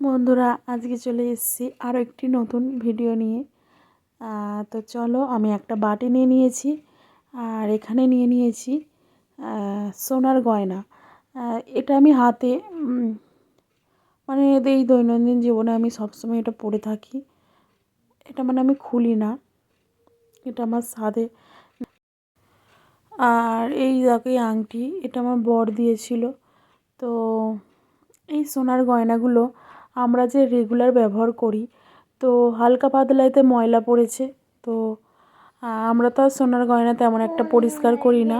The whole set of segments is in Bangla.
বন্ধুরা, আজকে চলে এসেছি আরও একটি নতুন ভিডিও নিয়ে। তো চলো আমি একটা বাটি নিয়ে নিয়েছি, আর এখানে নিয়ে নিয়েছি সোনার গয়না। এটা আমি হাতে মানে এই দৈনন্দিন জীবনে আমি সবসময় এটা পরে থাকি। এটা মানে আমি খুলি না, এটা আমার সাধে আর এই দেখো আংটি, এটা আমার বর দিয়েছিল। তো এই সোনার গয়নাগুলো আমরা যে রেগুলার ব্যবহার করি, তো হালকা পাতলা এতে ময়লা পড়েছে, তো আমরা তো আর সোনার গয়না তেমন একটা পরিষ্কার করি না।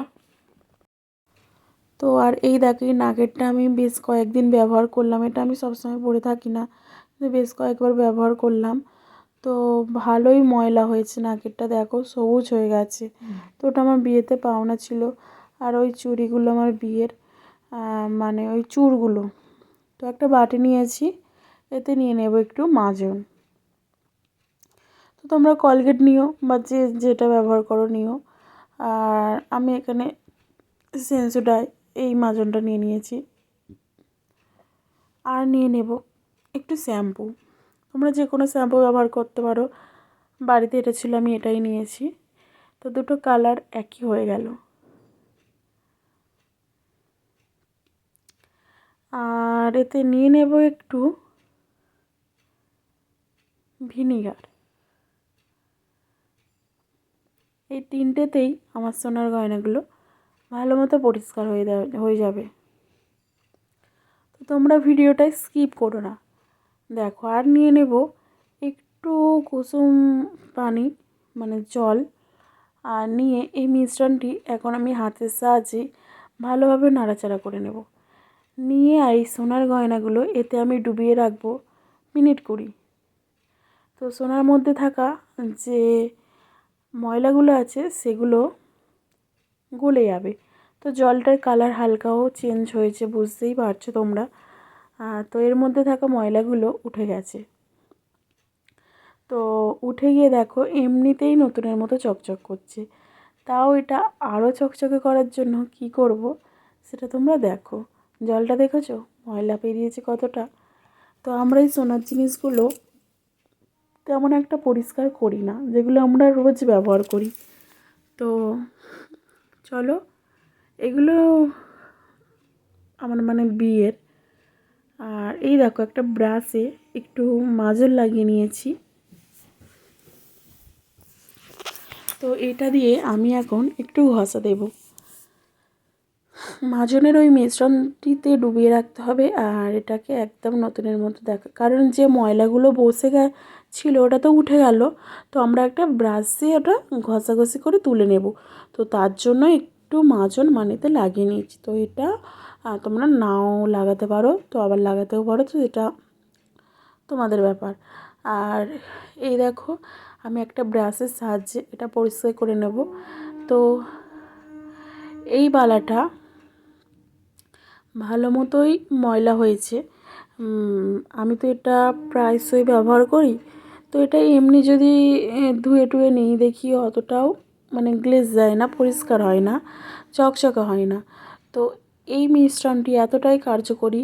তো আর এই দেখো, এই নাগেরটা আমি বেশ কয়েকদিন ব্যবহার করলাম, এটা আমি সবসময় পরে থাকি না বেশ কয়েকবার ব্যবহার করলাম। তো ভালোই ময়লা হয়েছে নাকেরটা দেখো সবুজ হয়ে গেছে। তো ওটা আমার বিয়েতে পাওনা ছিল, আর ওই চুড়িগুলো আমার বিয়ের মানে ওই চুড়গুলো। তো একটা বাটি নিয়েছি এতে নিয়ে নেব একটু মাজন। তো তোমরা কলগেট নিও বা যে যেটা ব্যবহার করো নিও। আর আমি এখানে সেন্সোডাই এই মাজনটা নিয়ে নিয়েছি। আর নিয়ে নেব একটু শ্যাম্পু। তোমরা যে কোনো শ্যাম্পু ব্যবহার করতে পারো। বাড়িতে এটা ছিল, আমি এটাই নিয়েছি। তো দুটো কালার একই হয়ে গেল। আর এতে নিয়ে নেব একটু ভিনিগার। এই তিনটেতেই আমার সোনার গয়নাগুলো ভালো মতো পরিষ্কার হয়ে হয়ে যাবে। তো তোমরা ভিডিওটাই স্কিপ করো না। দেখো, আর নিয়ে নেব একটু কুসুম পানি মানে জল, আর নিয়ে এই মিশ্রণটি এখন আমি হাতের সাহায্যে ভালোভাবে নাড়াচাড়া করে নেব। নিয়ে আর এই সোনার গয়নাগুলো এতে আমি ডুবিয়ে রাখব মিনিট কুড়ি। তো সোনার মধ্যে থাকা যে ময়লাগুলো আছে, সেগুলো গলে যাবে। তো জলটার কালার হালকাও চেঞ্জ হয়েছে, বুঝতেই পারছ তোমরা। তো এর মধ্যে থাকা ময়লাগুলো উঠে গেছে। তো উঠে গিয়ে দেখো, এমনিতেই নতুনের মতো চকচক করছে। তাও এটা আরও চকচকে করার জন্য কি করব, সেটা তোমরা দেখো। জলটা দেখেছ? ময়লা পেরিয়েছে কতটা? তো আমরা এই সোনার জিনিসগুলো তেমন একটা পরিষ্কার করি না, যেগুলো আমরা রোজ ব্যবহার করি। তো চলো, এগুলো আমার মানে বিয়ের। আর এই দেখো একটা ব্রাশে একটু মাজল লাগিয়ে নিয়েছি। তো এটা দিয়ে আমি এখন একটু ঘষা দেব। মাজনের ওই মিশ্রণটিতে ডুবিয়ে রাখতে হবে আর এটাকে একদম নতুনের মতো দেখা। কারণ যে ময়লাগুলো বসে গে, ছিল ওটা তো উঠে গেল। তো আমরা একটা ব্রাশ দিয়ে ওটা ঘষাঘষি করে তুলে নেব। তো তার জন্য একটু মাজন মানেতে লাগিয়ে নিয়েছি। তো এটা তোমরা নাও লাগাতে পারো, তো আবার লাগাতেও পারো, তো এটা তোমাদের ব্যাপার। আর এই দেখো, আমি একটা ব্রাশের সাহায্যে এটা পরিষ্কার করে নেব। তো এই বালাটা ভালো মতোই ময়লা হয়েছে। আমি তো এটা প্রায়শই ব্যবহার করি। তো এটা এমনি যদি ধুয়ে টুয়ে নিই, দেখি অতটাও মানে গ্লেজ যায় না, পরিষ্কার হয় না, চকচকে হয় না। তো এই মিশ্রণটি এতটাই কার্যকরী,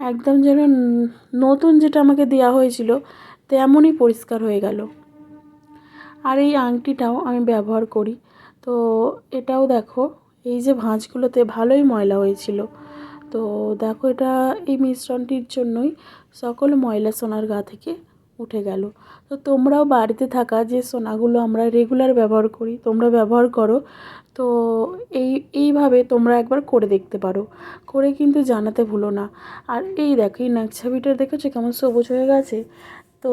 একদম যেন নতুন যেটা আমাকে দেওয়া হয়েছিল, তেমনই পরিষ্কার হয়ে গেল। আর এই আংটিটাও আমি ব্যবহার করি। তো এটাও দেখো, এই যে ভাঁজগুলোতে ভালোই ময়লা হয়েছিল। তো দেখো এটা এই মিশ্রণটির জন্যই সকল ময়লা সোনার গা থেকে উঠে গেল। তো তোমরাও বাড়িতে থাকা যে সোনাগুলো আমরা রেগুলার ব্যবহার করি, তোমরা ব্যবহার করো। তো এই, এইভাবে তোমরা একবার করে দেখতে পারো। করে কিন্তু জানাতে ভুলো না। আর এই দেখো, এই নাকছাবিটা দেখেছ কেমন সবুজ হয়ে গেছে? তো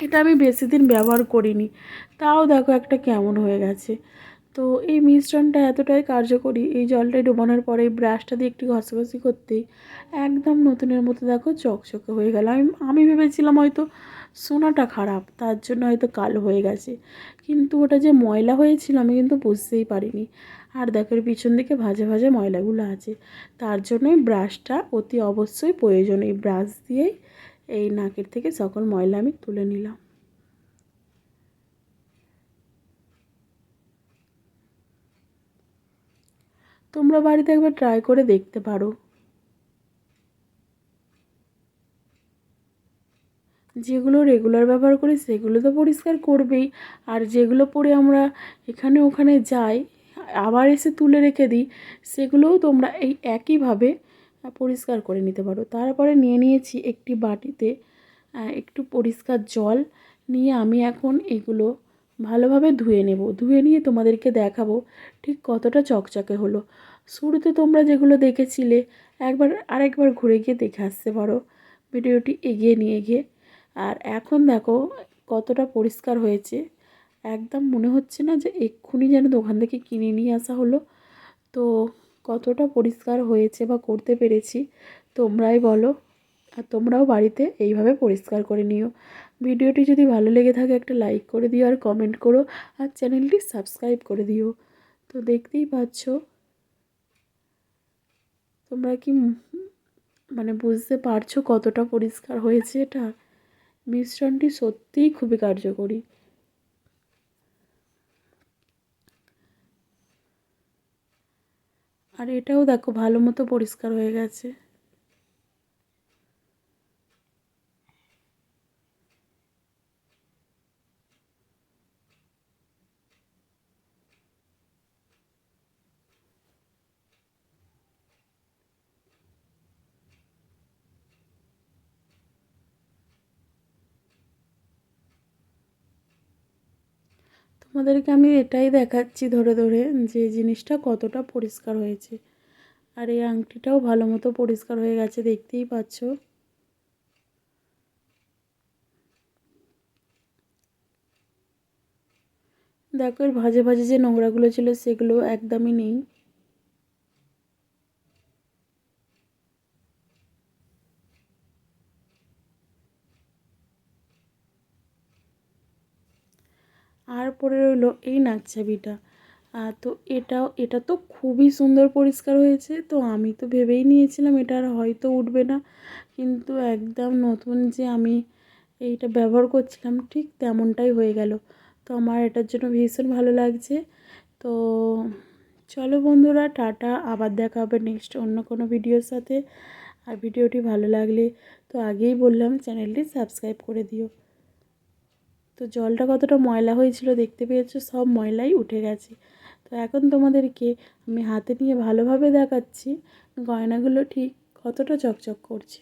এটা আমি বেশি দিন ব্যবহার করিনি। তাও দেখো একটা কেমন হয়ে গেছে। তো এই মিশ্রণটা এতটাই কার্যকরী, এই জলটা ডুবানোর পরে এই ব্রাশটা দিয়ে একটু ঘষাঘষি করতেই একদম নতুনের মতো দেখো চকচকে হয়ে গেল। আমি আমি ভেবেছিলাম হয়তো সোনাটা খারাপ, তার জন্য হয়তো কালো হয়ে গেছে। কিন্তু ওটা যে ময়লা হয়েছিল আমি কিন্তু বুঝতেই পারিনি। আর দেখো পিছন দিকে ভাজে ভাজে ময়লাগুলো আছে। তার জন্যই ব্রাশটা অতি অবশ্যই প্রয়োজন। এই ব্রাশ দিয়েই এই নাকের থেকে সকল ময়লা আমি তুলে নিলাম। তোমরা বাড়িতে একবার ট্রাই করে দেখতে পারো। যেগুলো রেগুলার ব্যবহার করি, সেগুলো তো পরিষ্কার করবেই। আর যেগুলো পরে আমরা এখানে ওখানে যাই, আবার এসে তুলে রেখে দিই, সেগুলোও তোমরা এই একইভাবে পরিষ্কার করে নিতে পারো। তারপরে নিয়ে নিয়েছি একটি বাটিতে একটু পরিষ্কার জল। নিয়ে আমি এখন এগুলো ভালোভাবে ধুয়ে নেব। ধুয়ে নিয়ে তোমাদেরকে দেখাবো ঠিক কতটা চকচকে হলো। শুরুতে তোমরা যেগুলো দেখেছিলে, একবার আরেকবার ঘুরে গিয়ে দেখে আসতে পারো। ভিডিওটি এগিয়ে নিয়ে গিয়ে। আর এখন দেখো কতটা পরিষ্কার হয়েছে। একদম মনে হচ্ছে না যে এক্ষুনি যেন দোকান থেকে কিনে নিয়ে আসা হলো। তো কতটা পরিষ্কার হয়েছে বা করতে পেরেছি তোমরাই বলো। আর তোমরাও বাড়িতে এইভাবে পরিষ্কার করে নিও। ভিডিওটি যদি ভালো লেগে থাকে একটা লাইক করে দিও আর কমেন্ট করো আর চ্যানেলটি সাবস্ক্রাইব করে দিও। তো দেখতেই পাচ্ছ, তোমরা কি মানে বুঝতে পারছ কতটা পরিষ্কার হয়েছে এটা? মিশ্রণটি সত্যিই খুবই কার্যকরী। আর এটাও দেখো ভালো মতো পরিষ্কার হয়ে গেছে। তোমাদেরকে আমি এটাই দেখাচ্ছি ধরে ধরে যে জিনিসটা কতটা পরিষ্কার হয়েছে। আর এই আংটিটাও ভালো মতো পরিষ্কার হয়ে গেছে, দেখতেই পাচ্ছ। দেখো, এর ভাজে ভাজে যে নোংরাগুলো ছিল সেগুলো একদমই নেই। আর পরে রইল এই নাকছাবিটা তো এটাও, এটা তো খুবই সুন্দর পরিষ্কার হয়েছে। তো আমি তো ভেবেই নিয়েছিলাম এটা আর হয়তো উঠবে না। কিন্তু একদম নতুন যে আমি এইটা ব্যবহার করছিলাম, ঠিক তেমনটাই হয়ে গেল। তো আমার এটার জন্য ভীষণ ভালো লাগছে। তো চলো বন্ধুরা, টাটা। আবার দেখা হবে নেক্সট অন্য কোনো ভিডিওর সাথে। আর ভিডিওটি ভালো লাগলে তো আগেই বললাম চ্যানেলটি সাবস্ক্রাইব করে দিও। তো জলটা কতটা ময়লা হয়েছিল দেখতে পেয়েছ? সব ময়লাই উঠে গেছে। তো এখন তোমাদেরকে আমি হাতে নিয়ে ভালোভাবে দেখাচ্ছি। গয়নাগুলো ঠিক কতটা চকচক করছে।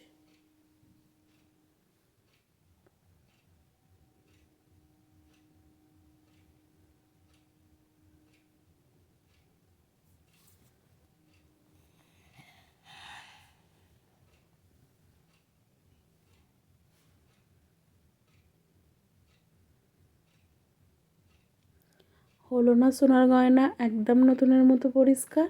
হলো না সোনার গয়না একদম নতুনের মতো পরিষ্কার?